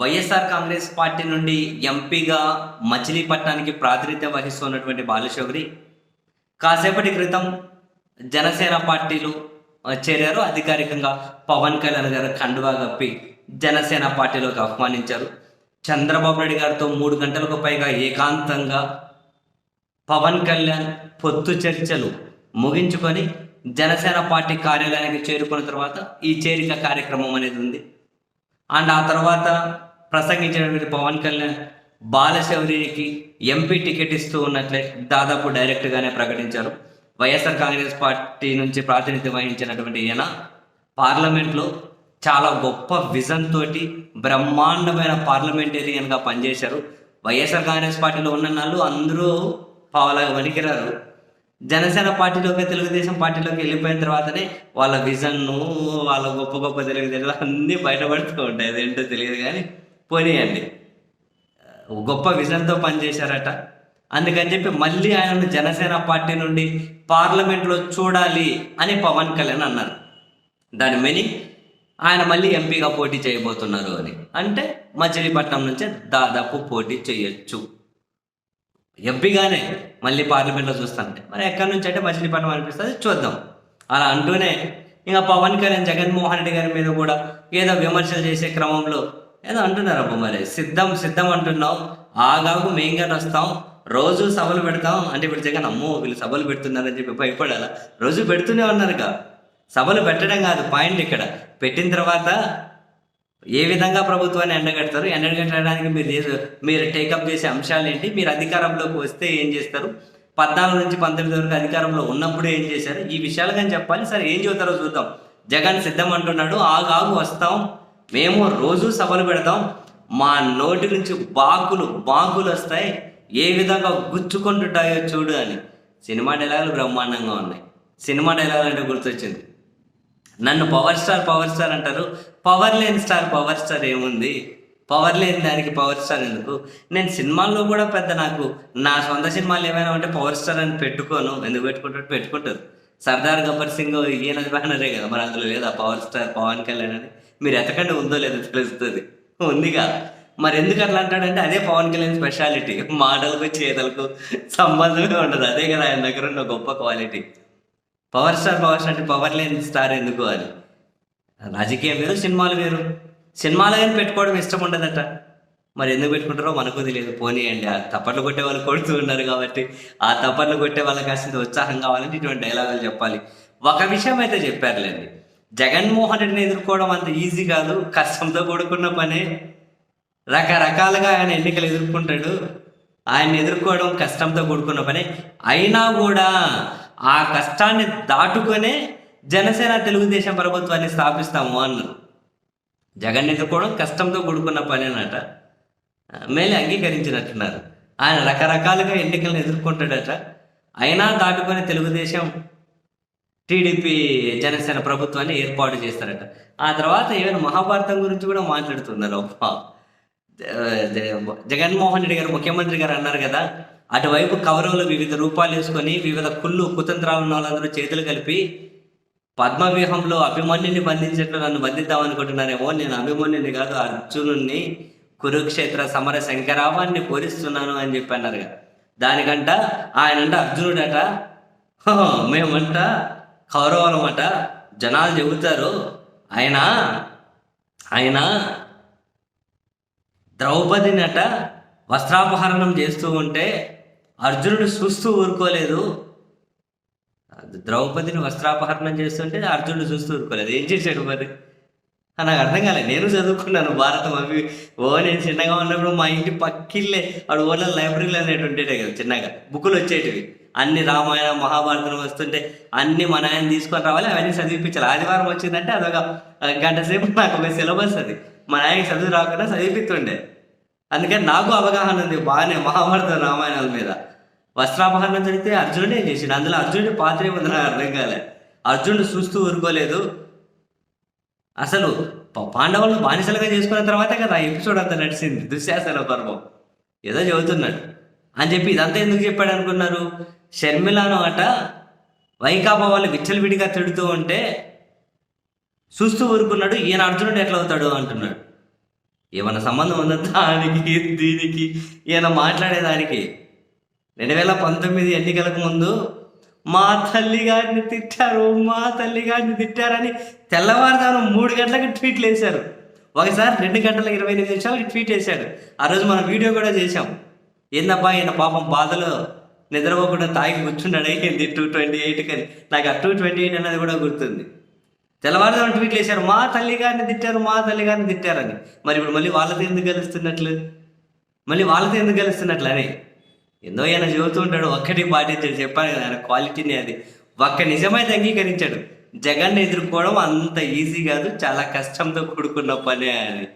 YSR Congress party నుండి ఎంపీగా మచిలీపట్నానికి ప్రాతినిధ్యం వహిస్తున్నటువంటి బాలశౌరి కాసేపటి క్రితం జనసేన పార్టీలో చేరారు. అధికారికంగా పవన్ కళ్యాణ్ గారు కండువా కప్పి జనసేన పార్టీలోకి ఆహ్వానించారు. చంద్రబాబు నాయుడు గారితో మూడు గంటలకు పైగా ఏకాంతంగా పవన్ కళ్యాణ్ పొత్తు చర్చలు ముగించుకొని జనసేన పార్టీ కార్యాలయానికి చేరుకున్న తర్వాత ఈ చేరిక కార్యక్రమం అనేది ఉంది. అండ్ ఆ తర్వాత ప్రసంగించినటువంటి పవన్ కళ్యాణ్ బాలశౌరికి ఎంపీ టికెట్ ఇస్తూ ఉన్నట్లే దాదాపు డైరెక్ట్గానే ప్రకటించారు. వైఎస్ఆర్ కాంగ్రెస్ పార్టీ నుంచి ప్రాతినిధ్యం వహించినటువంటి ఈయన పార్లమెంట్లో చాలా గొప్ప విజన్ తోటి బ్రహ్మాండమైన పార్లమెంటేరియన్గా పనిచేశారు. వైఎస్ఆర్ కాంగ్రెస్ పార్టీలో ఉన్న వాళ్ళు అందరూ పావలాగా వణికిరారు. జనసేన పార్టీలోకి తెలుగుదేశం పార్టీలోకి వెళ్ళిపోయిన తర్వాతనే వాళ్ళ విజన్ను వాళ్ళ గొప్ప గొప్ప తెలుగుదేశం అన్నీ బయటపడుతూ ఉంటాయి. అదేంటో తెలియదు కానీ పోనీయండి. గొప్ప విజన్తో పనిచేశారట. అందుకని చెప్పి మళ్ళీ ఆయనను జనసేన పార్టీ నుండి పార్లమెంట్లో చూడాలి అని పవన్ కళ్యాణ్ అన్నారు. దాని మెని ఆయన మళ్ళీ ఎంపీగా పోటీ చేయబోతున్నారు అని. అంటే మచిలీపట్నం నుంచే దాదాపు పోటీ చేయొచ్చు. ఎంపీగానే మళ్ళీ పార్లమెంట్లో చూస్తానంటే మరి ఎక్కడి నుంచి అంటే మచిలీపట్నం అనిపిస్తుంది చూద్దాం. అలా అంటూనే ఇంకా పవన్ కళ్యాణ్ జగన్మోహన్ రెడ్డి గారి మీద కూడా ఏదో విమర్శలు చేసే క్రమంలో ఏదో అంటున్నారు అబ్బా మరి. సిద్ధం సిద్ధం అంటున్నాం. ఆగాగు మెయిన్గా వస్తాం. రోజు సభలు పెడతాం. అంటే ఇప్పుడు జగన్ అమ్మో వీళ్ళు సభలు పెడుతున్నారని చెప్పి భయపడాల? రోజు పెడుతూనే ఉన్నారుగా. సభలు పెట్టడం కాదు పాయింట్ ఇక్కడ. పెట్టిన తర్వాత ఏ విధంగా ప్రభుత్వాన్ని ఎండగడతారు? ఎండగట్టడానికి మీరు చేసే- మీరు టేకప్ చేసే అంశాలు ఏంటి మీరు అధికారంలోకి వస్తే ఏం చేస్తారు? పద్నాలుగు నుంచి పంతొమ్మిది వరకు అధికారంలో ఉన్నప్పుడు ఏం చేశారు? ఈ విషయాలు కానీ చెప్పాలి. సరే ఏం చెబుతారో చూద్దాం. జగన్ సిద్ధం అంటున్నాడు. ఆగాగు వస్తాం. మేము రోజు సభలు పెడతాం. మా నోటి నుంచి బాకులు బాకులు వస్తాయి. ఏ విధంగా గుచ్చుకుంటుంటాయో చూడు అని. సినిమా డైలాగులు బ్రహ్మాండంగా ఉన్నాయి. సినిమా డైలాగులు అంటే గుర్తొచ్చింది. నన్ను పవర్ స్టార్ పవర్ స్టార్ అంటారు. పవర్ లేని స్టార్ పవర్ స్టార్ ఏముంది? పవర్ లేని దానికి పవర్ స్టార్ ఎందుకు? నేను సినిమాల్లో కూడా పెద్ద నాకు నా సొంత సినిమాలు ఏమైనా ఉంటే పవర్ స్టార్ అని పెట్టుకోను. ఎందుకు పెట్టుకుంటారు పెట్టుకుంటారు. సర్దార్ గబ్బర్ సింగ్ ఈయన బ్యానరే కదా మరి అందులో లేదా పవర్ స్టార్ పవన్ కళ్యాణ్ అని. మీరు ఎతకండి ఉందో లేదో తెలుస్తుంది. ఉందిగా మరి ఎందుకు అట్లా అంటాడంటే అదే పవన్ కళ్యాణ్ స్పెషాలిటీ మాటలకు చేతలకు సంబంధమే ఉండదు. అదే కదా ఆయన దగ్గర ఉన్న గొప్ప quality power star power star అంటే పవర్ లేని స్టార్ ఎందుకు అది? రాజకీయం వేరు సినిమాలు వేరు. సినిమాలు కానీ పెట్టుకోవడం ఇష్టం ఉండదట. మరి ఎందుకు పెట్టుకుంటారో మనకు తెలియదు. పోనీయండి ఆ తప్పట్లు కొట్టే వాళ్ళు కొడుతూ ఉన్నారు కాబట్టి ఆ తప్పట్లు కొట్టే వాళ్ళకి కాసింత ఉత్సాహం కావాలంటే ఇటువంటి డైలాగులు చెప్పాలి. ఒక విషయం అయితే చెప్పారులేండి. జగన్మోహన్ రెడ్డిని ఎదుర్కోవడం అంత ఈజీ కాదు. కష్టంతో కూడుకున్న పనే. రకరకాలుగా ఆయన ఎన్నికలు ఎదుర్కొంటాడు. ఆయన ఎదుర్కోవడం కష్టంతో కూడుకున్న పని. అయినా కూడా ఆ కష్టాన్ని దాటుకొనే జనసేన తెలుగుదేశం ప్రభుత్వాన్ని స్థాపిస్తాము అన్నారు. జగన్ ఎదుర్కోవడం కష్టంతో కూడుకున్న పని మేలే అంగీకరించినట్టున్నారు. ఆయన రకరకాలుగా ఎన్నికలను ఎదుర్కొంటాడట. అయినా దాటుకొని తెలుగుదేశం టీడీపీ జనసేన ప్రభుత్వాన్ని ఏర్పాటు చేస్తారట. ఆ తర్వాత ఏమైనా మహాభారతం గురించి కూడా మాట్లాడుతున్నారు. జగన్మోహన్ రెడ్డి గారు ముఖ్యమంత్రి గారు అన్నారు కదా. అటువైపు కౌరవులు వివిధ రూపాలు వేసుకొని వివిధ కుళ్ళు కుతంత్రాలు ఉన్న వాళ్ళందరూ చేతులు కలిపి పద్మవ్యూహంలో అభిమన్యుని బంధించినట్లు నన్ను బంధిద్దామనుకుంటున్నారేమో నేను అభిమన్యుని కాదు అర్జునుణ్ణి కురుక్షేత్ర సమర శంకరావాన్ని పూరిస్తున్నాను అని చెప్పి అన్నారు దానికంట ఆయనంట అర్జునుడట మేమంట కౌరవులమట జనాలు చెబుతారు. ఆయన ఆయన ద్రౌపదినట వస్త్రాపహరణం చేస్తూ ఉంటే అర్జునుడు చూస్తూ ఊరుకోలేదు. ద్రౌపదిని వస్త్రాపహరణం చేస్తుంటే అర్జునుడు చూస్తూ ఊరుకోలేదు. ఏం చేశాడు మరి? నాకు అర్థం కాలేదు నేను చదువుకున్నాను భారతం అవి. ఓ నేను చిన్నగా ఉన్నప్పుడు మా ఇంటి పక్కిల్లే అక్కడ ఓన్ల లైబ్రరీలు అనేవి కదా చిన్నగా. బుక్కులు వచ్చేటివి. అన్ని రామాయణ మహాభారతం వస్తుంటే అన్ని మన ఆయన తీసుకొని రావాలి అవన్నీ చదివిపించాలి. ఆదివారం వచ్చిందంటే అదొక గంట సేపు నాకు ఒక సిలబస్ అది. మా ఆయనకి చదువు రాకుండా చదివిపిస్తుండే. అందుకని నాకు అవగాహన ఉంది బాగానే మహాభారత రామాయణాల మీద. వస్త్రాపహరణం జరిగితే అర్జునుడే ఏం చేసిండు? అందులో అర్జునుడి పాత్ర ఏముంది నాకు అర్థం కాలే. అర్జునుడు చూస్తూ ఊరుకోలేదు. అసలు పాండవులను బానిసలుగా చేసుకున్న తర్వాతే కదా ఆ ఎపిసోడ్ అంతా నడిచింది. దుశ్శాసన పర్వం. ఏదో చెబుతున్నాడు. అని చెప్పి ఇదంతా ఎందుకు చెప్పాడు అనుకున్నారు? షర్మిలాను అట వైకాపా వాళ్ళు విచ్చలవిడిగా తిడుతూ ఉంటే చూస్తూ ఊరుకున్నాడు ఈయన అర్జునుడు ఎట్లా అవుతాడు అంటున్నాడు. ఏమన్నా సంబంధం ఉందా దానికి దీనికి? ఈయన మాట్లాడేదానికి. రెండు వేల పంతొమ్మిది ఎన్నికలకు ముందు మా తల్లి గారిని తిట్టారు మా తల్లి గారిని తిట్టారని తెల్లవారుదాను మూడు గంటలకు ట్వీట్లు వేశారు ఒకసారి రెండు గంటల ఇరవై ఎనిమిది నిమిషాలకి ట్వీట్ వేశాడు ఆ రోజు మనం వీడియో కూడా చేశాం. ఏందబ్బా ఈయన పాపం బాధలో నిద్రపోకుండా తాగి కూర్చున్నాడు. అయిపోయింది టూ ట్వంటీ ఎయిట్ కని నాకు ఆ టూ ట్వంటీ ఎయిట్ అనేది కూడా గుర్తుంది. తెల్లవారుదాము ట్వీట్లు వేశారు మా తల్లి గారిని తిట్టారు మా తల్లి గారిని తిట్టారని. మరి ఇప్పుడు మళ్ళీ వాళ్ళతో ఎందుకు గెలుస్తున్నట్లు? మళ్ళీ వాళ్ళతో ఎందుకు గెలుస్తున్నట్లు అని ఎందో ఆయన చెబుతూ ఉంటాడు ఒక్కటి పాటించాడు. చెప్పాను కదా ఆయన క్వాలిటీని అది. ఒక్క నిజమైతే అంగీకరించాడు. జగన్ ఎదుర్కోవడం అంత ఈజీ కాదు చాలా కష్టంతో కూడుకున్న పనే అని